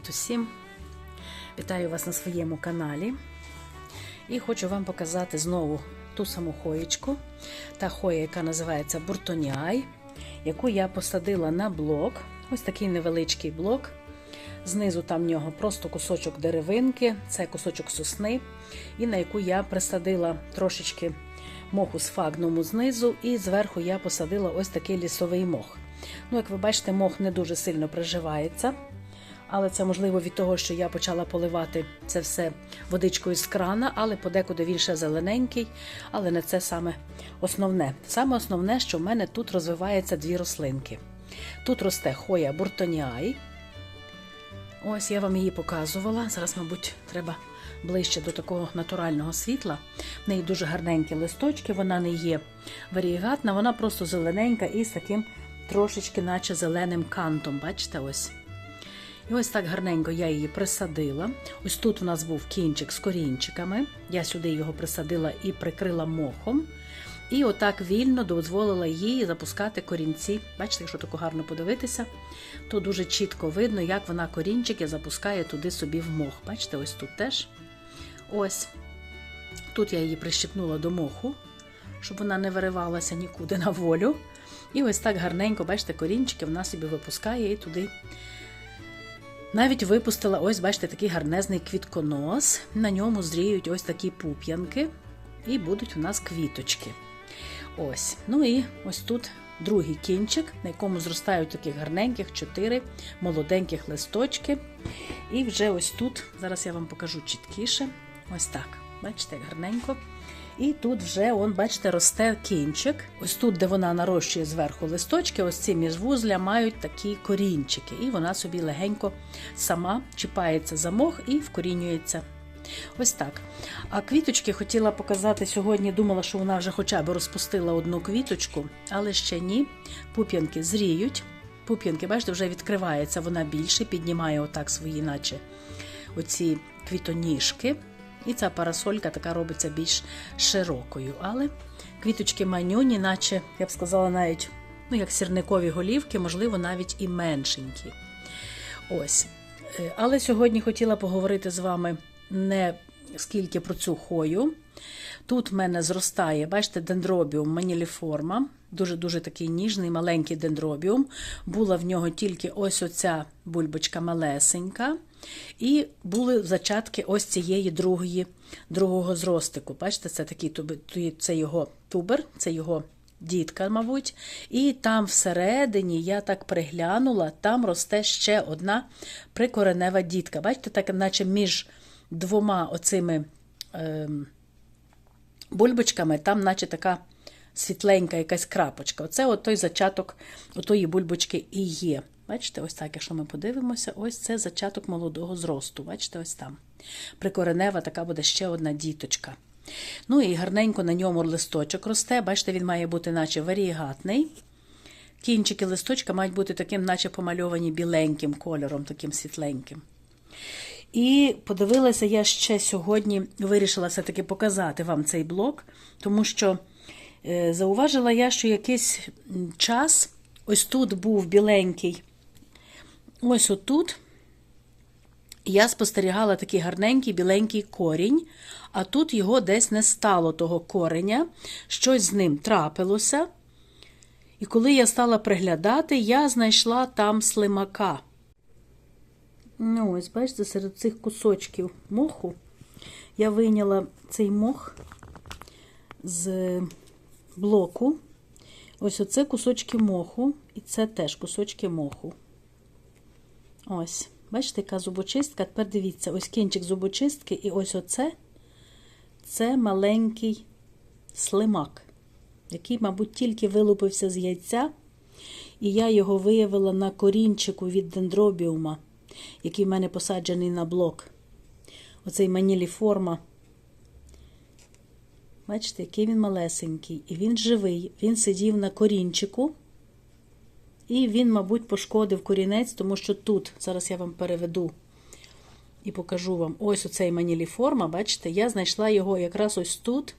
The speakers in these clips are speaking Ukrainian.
Привіт усім! Вітаю вас на своєму каналі. І хочу вам показати знову ту саму хоєчку. Та хоя, яка називається Буртоніай, яку я посадила на блок. Ось такий невеличкий блок. Знизу там в нього просто кусочок деревинки, це кусочок сосни, і на яку я присадила трошечки моху з фагнуму знизу, і зверху я посадила ось такий лісовий мох. Ну, як ви бачите, мох не дуже сильно приживається. Але це можливо від того, що я почала поливати це все водичкою з крана, але подекуди він ще зелененький, але не це саме основне. Саме основне, що в мене тут розвиваються дві рослинки. Тут росте хоя буртоніай. Ось я вам її показувала. Зараз, мабуть, треба ближче до такого натурального світла. В неї дуже гарненькі листочки, вона не є варієгатна, вона просто зелененька і з таким трошечки, наче зеленим кантом. Бачите, ось. І ось так гарненько я її присадила. Ось тут у нас був кінчик з корінчиками. Я сюди його присадила і прикрила мохом. І отак вільно дозволила їй запускати корінці. Бачите, якщо тако гарно подивитися, то дуже чітко видно, як вона корінчики запускає туди собі в мох. Бачите, ось тут теж. Ось. Тут я її прищепнула до моху, щоб вона не виривалася нікуди на волю. І ось так гарненько, бачите, корінчики вона собі випускає і туди. Навіть випустила, ось, бачите, такий гарнезний квітконос. На ньому зріють ось такі пуп'янки, і будуть у нас квіточки. Ось. Ну і ось тут другий кінчик, на якому зростають таких гарненьких чотири молоденьких листочки. І вже ось тут, зараз я вам покажу чіткіше. Ось так. Бачите, як гарненько. І тут вже, он, бачите, росте кінчик. Ось тут, де вона нарощує зверху листочки, ось ці міжвузля мають такі корінчики. І вона собі легенько сама чіпається за мох і вкорінюється. Ось так. А квіточки хотіла показати сьогодні. Думала, що вона вже хоча б розпустила одну квіточку, але ще ні. Пуп'янки зріють. Пуп'янки, бачите, вже відкривається вона більше, піднімає отак свої, наче оці квітоніжки. І ця парасолька така робиться більш широкою. Але квіточки манюні, наче, я б сказала, навіть ну, як сірникові голівки, можливо, навіть і меншенькі. Ось. Але сьогодні хотіла поговорити з вами не скільки про цю хою. Тут в мене зростає, бачите, дендробіум маніліформа. Дуже-дуже такий ніжний, маленький дендробіум. Була в нього тільки ось оця бульбочка малесенька. І були зачатки ось цієї другої, другого зростику. Бачите, це такий це його тубер, це його дітка, мабуть. І там всередині, я так приглянула, там росте ще одна прикоренева дітка. Бачите, так, наче між двома оцими е, бульбочками, там, наче така світленька якась крапочка. Оце от той зачаток отої бульбочки і є. Бачите, ось так, якщо ми подивимося, ось це зачаток молодого зросту. Бачите, ось там. Прикоренева така буде ще одна діточка. Ну і гарненько на ньому листочок росте. Бачите, він має бути, наче варієгатний. Кінчики листочка мають бути таким, наче помальовані біленьким кольором, таким світленьким. І подивилася, я ще сьогодні вирішила все-таки показати вам цей блок, тому що зауважила я, що якийсь час ось тут був біленький. Ось отут я спостерігала такий гарненький біленький корінь, а тут його десь не стало того кореня, щось з ним трапилося. І коли я стала приглядати, я знайшла там слимака. Ну, ось, бачите, серед цих кусочків моху я вийняла цей мох з блоку. Ось оце кусочки моху, і це теж кусочки моху. Ось, бачите, яка зубочистка. Тепер дивіться, ось кінчик зубочистки, і ось оце це маленький слимак, який, мабуть, тільки вилупився з яйця, і я його виявила на корінчику від дендробіума, який в мене посаджений на блок. Оцей маніліформа. Бачите, який він малесенький. І він живий. Він сидів на корінчику. І він, мабуть, пошкодив корінець, тому що тут, зараз я вам переведу і покажу вам ось оцей маніліформа, бачите, я знайшла його якраз ось тут,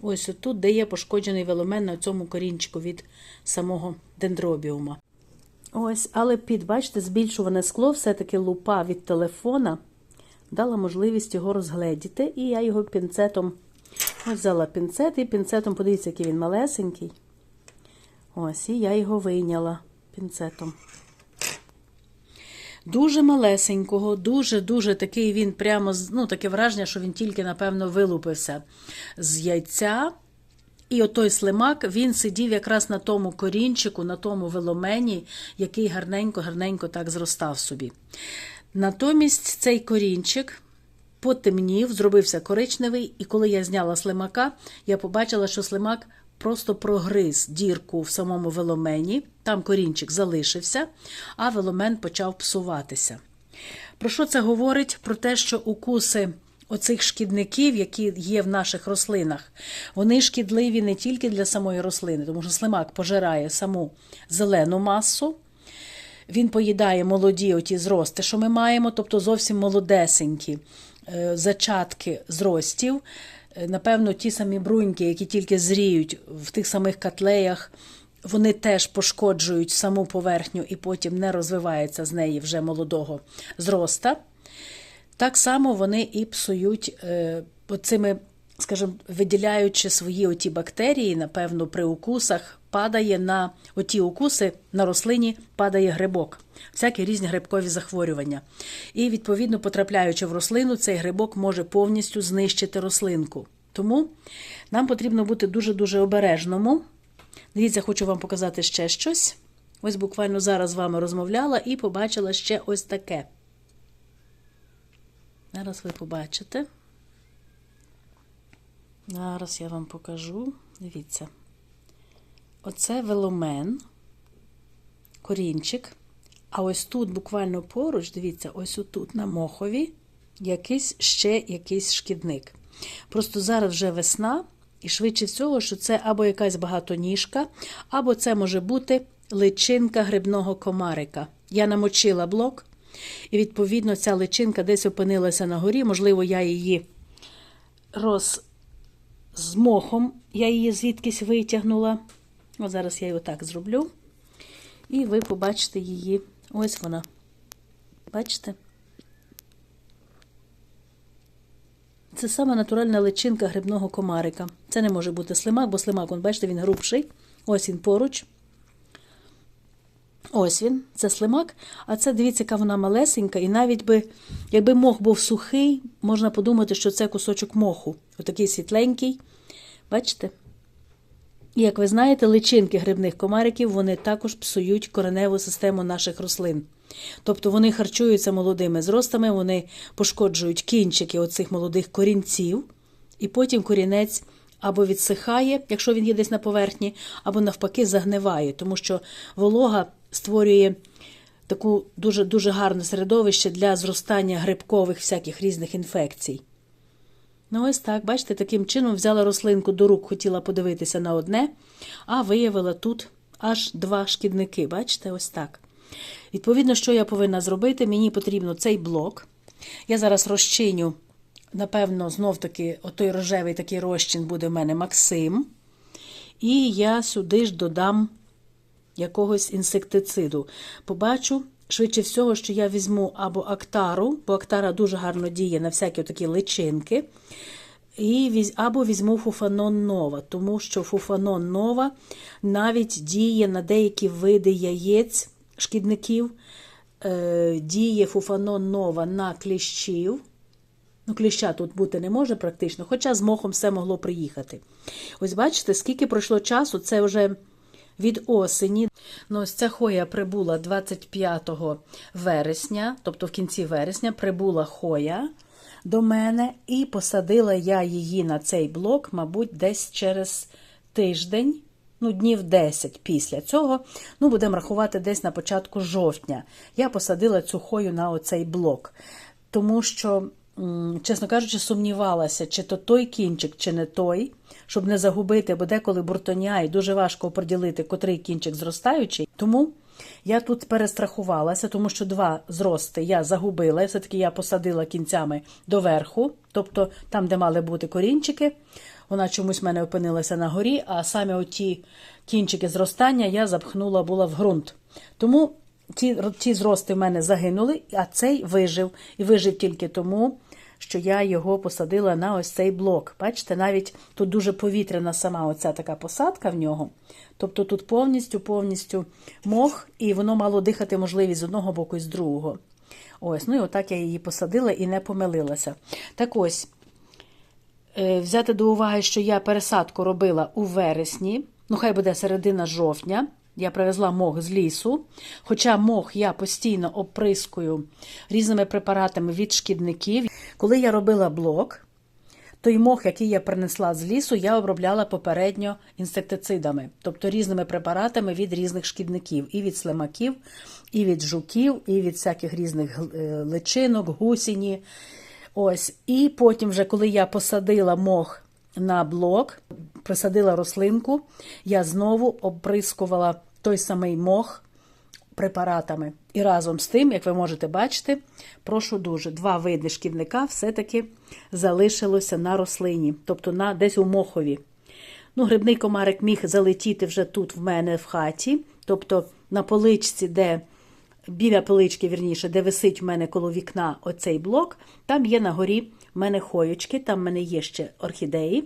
ось тут, де є пошкоджений веломен на цьому корінчику від самого дендробіума. Ось, але під, бачите, збільшуване скло, все-таки лупа від телефона дала можливість його розгледіти. І я його пінцетом ось взяла пінцет, і пінцетом, подивіться, який він малесенький. Ось, і я його вийняла пінцетом. Дуже малесенького, дуже-дуже такий він прямо, ну, таке враження, що він тільки, напевно, вилупився з яйця. І отой слимак, він сидів якраз на тому корінчику, на тому веломені, який гарненько-гарненько так зростав собі. Натомість цей корінчик потемнів, зробився коричневий, і коли я зняла слимака, я побачила, що слимак просто прогриз дірку в самому веломені, там корінчик залишився, а веломен почав псуватися. Про що це говорить? Про те, що укуси оцих шкідників, які є в наших рослинах, вони шкідливі не тільки для самої рослини, тому що слимак пожирає саму зелену масу, він поїдає молоді оті зрости, що ми маємо, тобто зовсім молодесенькі зачатки зростів. Е, Напевно, ті самі бруньки, які тільки зріють в тих самих котлеях, вони теж пошкоджують саму поверхню і потім не розвивається з неї вже молодого зроста. Так само вони і псують е, оцими, скажімо, виділяючи свої оті бактерії, напевно, при укусах падає на оті укуси на рослині падає грибок, всякі різні грибкові захворювання. І, відповідно, потрапляючи в рослину, цей грибок може повністю знищити рослинку. Тому нам потрібно бути дуже-дуже обережному. Дивіться, хочу вам показати ще щось. Ось буквально зараз з вами розмовляла і побачила ще ось таке. Зараз ви побачите. Зараз я вам покажу. Дивіться. Оце веломен, корінчик. А ось тут, буквально поруч, дивіться, ось отут на мохові, якийсь ще якийсь шкідник. Просто зараз вже весна, і швидше всього, що це або якась багатоніжка, або це може бути личинка грибного комарика. Я намочила блок, і, відповідно, ця личинка десь опинилася на горі. Можливо, я її роз... з мохом, я її звідкись витягнула. От зараз я її отак зроблю. І ви побачите її. Ось вона. Бачите? Це саме натуральна личинка грибного комарика. Це не може бути слимак, бо слимак, вон, бачите, він грубший. Ось він поруч. Ось він, це слимак, а це дивіться, яка вона малесенька, і навіть би, якби мох був сухий, можна подумати, що це кусочок моху. Отакий світленький. Бачите? Як ви знаєте, личинки грибних комариків вони також псують кореневу систему наших рослин. Тобто вони харчуються молодими зростами, вони пошкоджують кінчики оцих молодих корінців, і потім корінець або відсихає, якщо він є десь на поверхні, або навпаки загниває, тому що волога створює таку дуже дуже гарне середовище для зростання грибкових всяких різних інфекцій. Ну, ось так, бачите, таким чином взяла рослинку до рук, хотіла подивитися на одне, а виявила тут аж два шкідники. Бачите, ось так. Відповідно, що я повинна зробити? Мені потрібно цей блок. Я зараз розчиню, напевно, знов-таки, отой рожевий такий розчин буде в мене Максим. І я сюди ж додам якогось інсектициду. Побачу, швидше всього, що я візьму або актару, бо актара дуже гарно діє на всякі такі личинки. І або візьму фуфанон нова, тому що фуфанон нова навіть діє на деякі види яєць шкідників, е, діє фуфанон нова на кліщів. Ну, кліща тут бути не може практично, хоча з мохом все могло приїхати. Ось бачите, скільки пройшло часу, це вже від осені. Ну, ось ця хоя прибула 25 вересня, тобто в кінці вересня, прибула хоя до мене, і посадила я її на цей блок, мабуть, десь через тиждень. Ну, днів 10 після цього, ну, будемо рахувати десь на початку жовтня. Я посадила цю хою на оцей блок. Тому що, чесно кажучи, сумнівалася, чи то той кінчик, чи не той, щоб не загубити, бо деколи буртоня і дуже важко оприділити, котрий кінчик зростаючий. Тому я тут перестрахувалася, тому що два зрости я загубила, все-таки я посадила кінцями доверху, тобто там, де мали бути корінчики. Вона чомусь в мене опинилася на горі, а саме оті кінчики зростання я запхнула була в ґрунт. Тому ті, ті зрости в мене загинули, а цей вижив. І вижив тільки тому, що я його посадила на ось цей блок. Бачите, навіть тут дуже повітряна сама оця така посадка в нього. Тобто тут повністю повністю мох, і воно мало дихати можливість з одного боку і з другого. Ось, ну і отак я її посадила і не помилилася. Так ось, е, взяти до уваги, що я пересадку робила у вересні, ну хай буде середина жовтня. Я привезла мох з лісу. Хоча мох я постійно оприскую різними препаратами від шкідників. Коли я робила блок, той мох, який я принесла з лісу, я обробляла попередньо інсектицидами, тобто різними препаратами від різних шкідників, і від слимаків, і від жуків, і від всяких різних е, личинок, гусіні. Ось. І потім, вже коли я посадила мох на блок, присадила рослинку, я знову оприскувала той самий мох препаратами. І разом з тим, як ви можете бачити, прошу дуже, два види шкідника все-таки залишилося на рослині, тобто на десь у мохові. Ну, Грибний комарик міг залетіти вже тут в мене в хаті, тобто на поличці, де біля полички, вірніше, де висить в мене коло вікна оцей блок, там є на горі в мене хоючки, там в мене є ще орхідеї,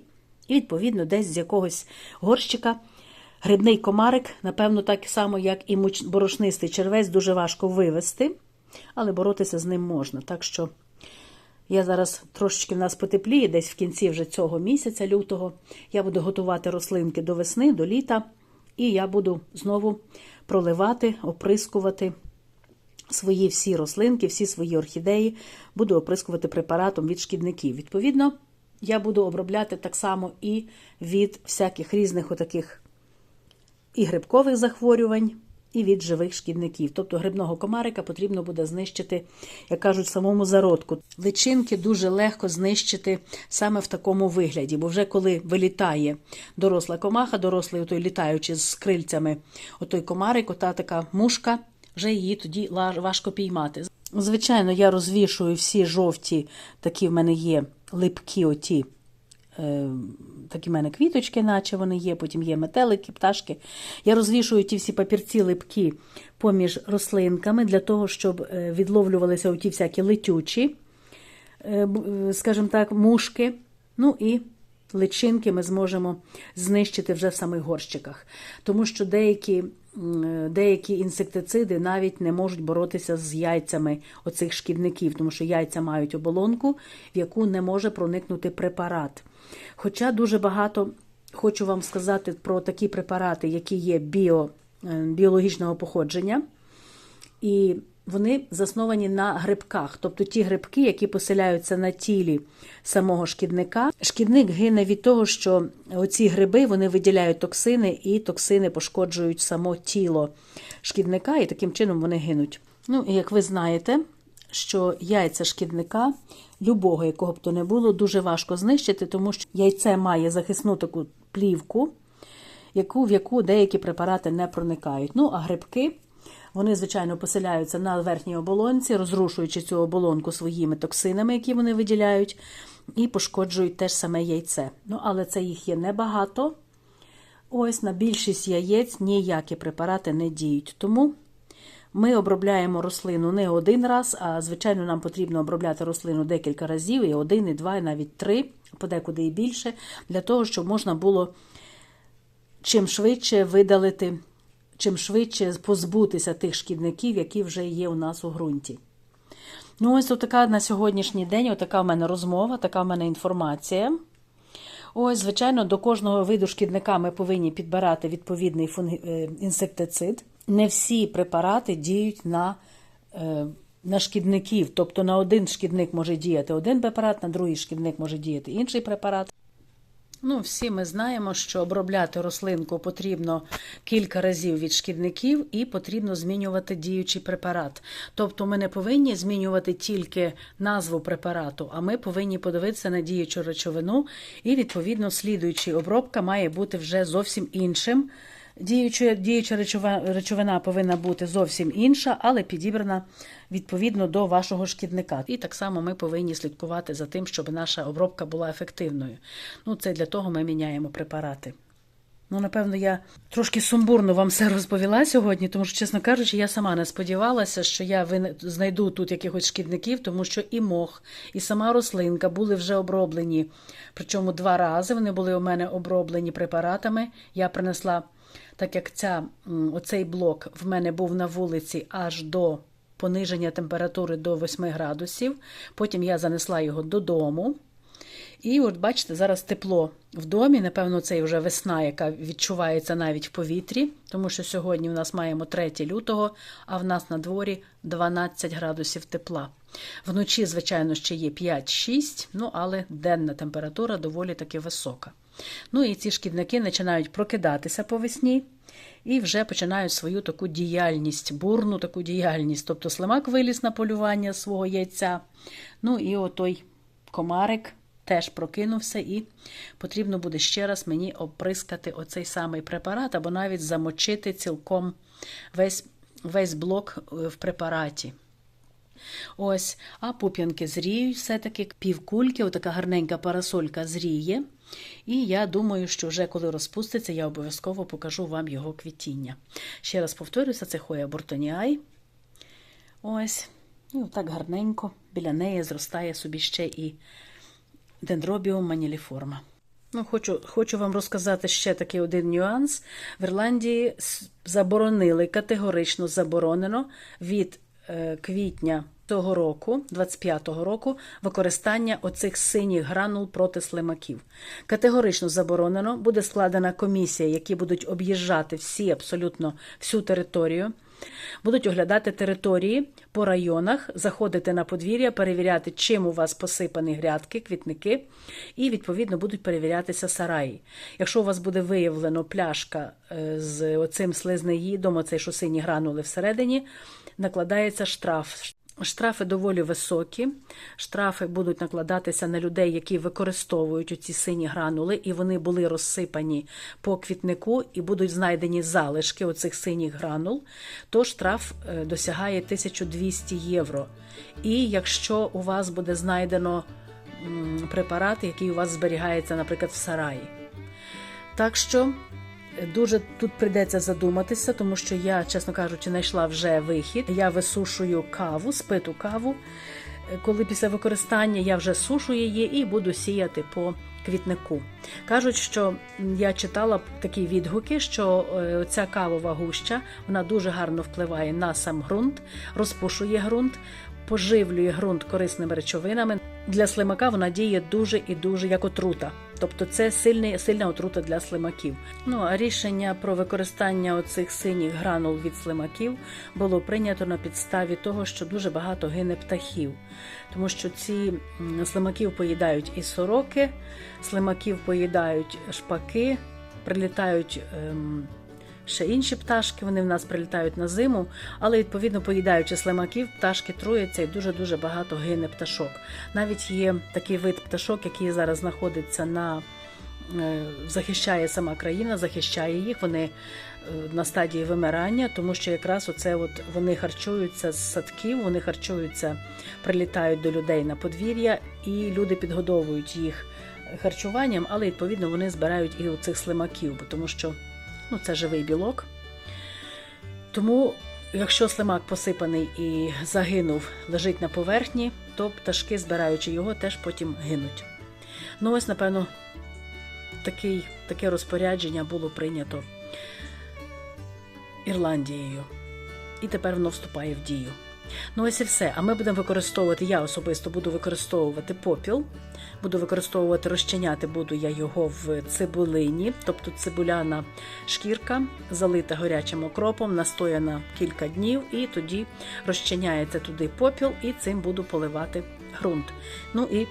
і, відповідно, десь з якогось горщика. Грибний комарик, напевно, так само, як і борошнистий червець, дуже важко вивести, але боротися з ним можна. Так що я зараз трошечки в нас потепліє, десь в кінці вже цього місяця, лютого, я буду готувати рослинки до весни, до літа, і я буду знову проливати, оприскувати свої всі рослинки, всі свої орхідеї, буду оприскувати препаратом від шкідників. Відповідно, я буду обробляти так само і від всяких різних отаких і грибкових захворювань, і від живих шкідників. Тобто грибного комарика потрібно буде знищити, як кажуть, самому зародку. Личинки дуже легко знищити саме в такому вигляді, бо вже коли вилітає доросла комаха, дорослий отой літаючи з крильцями, отой комарик, ота така мушка, вже її тоді важко піймати. Звичайно, я розвішую всі жовті, такі в мене є липкі оті Е, такі в мене квіточки, наче вони є, потім є метелики, пташки. Я розвішую ті всі папірці липкі поміж рослинками для того, щоб е, відловлювалися оті всякі летючі, е, скажімо так, мушки. Ну і личинки ми зможемо знищити вже в самих горщиках. Тому що деякі деякі інсектициди навіть не можуть боротися з яйцями оцих шкідників, тому що яйця мають оболонку, в яку не може проникнути препарат. Хоча дуже багато хочу вам сказати про такі препарати, які є біо, е, біологічного походження. І вони засновані на грибках, тобто ті грибки, які поселяються на тілі самого шкідника. Шкідник гине від того, що оці гриби вони виділяють токсини, і токсини пошкоджують само тіло шкідника, і таким чином вони гинуть. Ну, і як ви знаєте, що яйця шкідника, любого, якого б то не було, дуже важко знищити, тому що яйце має захисну таку плівку, яку, в яку деякі препарати не проникають. Ну, а грибки. Вони, звичайно, поселяються на верхній оболонці, розрушуючи цю оболонку своїми токсинами, які вони виділяють, і пошкоджують теж саме яйце. Ну, але це їх є небагато. Ось на більшість яєць ніякі препарати не діють. Тому ми обробляємо рослину не один раз, а звичайно, нам потрібно обробляти рослину декілька разів, і один, і два, і навіть три, подекуди і більше, для того, щоб можна було чим швидше видалити чим швидше позбутися тих шкідників, які вже є у нас у ґрунті. Ну, ось така на сьогоднішній день отака в мене розмова, така в мене інформація. Ось, звичайно, до кожного виду шкідника ми повинні підбирати відповідний. Е, інсектицид. Не всі препарати діють на е, на шкідників. Тобто на один шкідник може діяти один препарат, на другий шкідник може діяти інший препарат. Ну, всі ми знаємо, що обробляти рослинку потрібно кілька разів від шкідників і потрібно змінювати діючий препарат. Тобто ми не повинні змінювати тільки назву препарату, а ми повинні подивитися на діючу речовину, і, відповідно, слідуючий обробка має бути вже зовсім іншим. Діюча діюча речовина повинна бути зовсім інша, але підібрана відповідно до вашого шкідника. І так само ми повинні слідкувати за тим, щоб наша обробка була ефективною. Ну, Це для того ми міняємо препарати. Ну, напевно, я трошки сумбурно вам все розповіла сьогодні, тому що, чесно кажучи, я сама не сподівалася, що я знайду тут якихось шкідників, тому що і мох, і сама рослинка були вже оброблені. Причому два рази вони були у мене оброблені препаратами. Я принесла, так як ця, оцей блок в мене був на вулиці аж до пониження температури до 8 градусів. Потім я занесла його додому. І от бачите, зараз тепло в домі. Напевно, це вже весна, яка відчувається навіть в повітрі, тому що сьогодні в нас маємо 3 лютого, а в нас на дворі 12 градусів тепла. Вночі, звичайно, ще є 5-6, ну але денна температура доволі таки висока. Ну і ці шкідники починають прокидатися по весні і вже починають свою таку діяльність, бурну таку діяльність. Тобто слимак виліз на полювання свого яйця. Ну і отой комарик теж прокинувся, і потрібно буде ще раз мені оприскати оцей самий препарат, або навіть замочити цілком весь, весь блок е, в препараті. Ось, а пуп'янки зріють все-таки півкульки, отака гарненька парасолька зріє. І я думаю, що вже коли розпуститься, я обов'язково покажу вам його квітіння. Ще раз повторюся, це хоя бортоніай. Ось, і отак гарненько біля неї зростає собі ще і дендробіум маніліформа. Ну, хочу, хочу вам розказати ще такий один нюанс. В Ірландії заборонили, категорично заборонено від е, квітня того року, 25-го року, використання оцих синіх гранул проти слимаків. Категорично заборонено. Буде складена комісія, які будуть об'їжджати всі абсолютно всю територію. Будуть оглядати території по районах, заходити на подвір'я, перевіряти, чим у вас посипані грядки, квітники, і відповідно будуть перевірятися сараї. Якщо у вас буде виявлено пляшка е, з оцим слизнеїдом, оцей що сині гранули всередині, накладається штраф. Штрафи доволі високі. Штрафи будуть накладатися на людей, які використовують оці сині гранули, і вони були розсипані по квітнику, і будуть знайдені залишки оцих синіх гранул, то штраф е, досягає 1200 євро. І якщо у вас буде знайдено препарат, який у вас зберігається, наприклад, в сараї. Так що Дуже тут прийдеться задуматися, тому що я, чесно кажучи, знайшла вже вихід. Я висушую каву, спиту каву. Коли після використання я вже сушу її і буду сіяти по квітнику. Кажуть, що я читала такі відгуки, що е, ця кавова гуща вона дуже гарно впливає на сам ґрунт, розпушує ґрунт, поживлює ґрунт корисними речовинами. Для слимака вона діє дуже і дуже як отрута. Тобто це сильний, сильна отрута для слимаків. Ну а рішення про використання оцих синіх гранул від слимаків було прийнято на підставі того, що дуже багато гине птахів, тому що ці слимаків поїдають і сороки, слимаків поїдають шпаки, прилітають. Ем, Ще інші пташки, вони в нас прилітають на зиму, але відповідно поїдаючи слимаків, пташки труяться і дуже-дуже багато гине пташок. Навіть є такий вид пташок, який зараз знаходиться на е, захищає сама країна, захищає їх. Вони е, на стадії вимирання, тому що якраз оце от вони харчуються з садків, вони харчуються, прилітають до людей на подвір'я, і люди підгодовують їх харчуванням, але відповідно вони збирають і оцих слимаків, бо тому що ну, це живий білок. Тому, якщо слимак посипаний і загинув, лежить на поверхні, то пташки, збираючи його, теж потім гинуть. Ну, ось, напевно, такий, таке розпорядження було прийнято Ірландією. І тепер воно вступає в дію. Ну, ось і все. А ми будемо використовувати, я особисто буду використовувати попіл, буду використовувати розчиняти буду я його в цибулині, тобто цибуляна шкірка, залита гарячим окропом, настояна кілька днів, і тоді розчиняється туди попіл, і цим буду поливати ґрунт. Ну і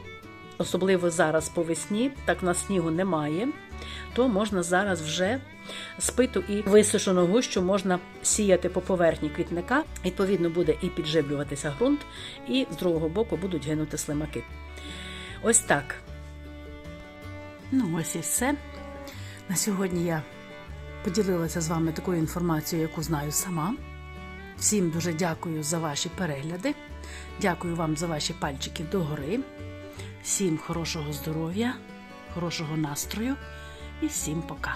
особливо зараз по весні, так на снігу немає, то можна зараз вже спиту і висушену гущу можна сіяти по поверхні квітника. Відповідно, буде і підживлюватися ґрунт, і з другого боку будуть гинути слимаки. Ось так. Ну, ось і все. На сьогодні я поділилася з вами такою інформацією, яку знаю сама. Всім дуже дякую за ваші перегляди. Дякую вам за ваші пальчики догори. Всім хорошого здоров'я, хорошого настрою і всім пока.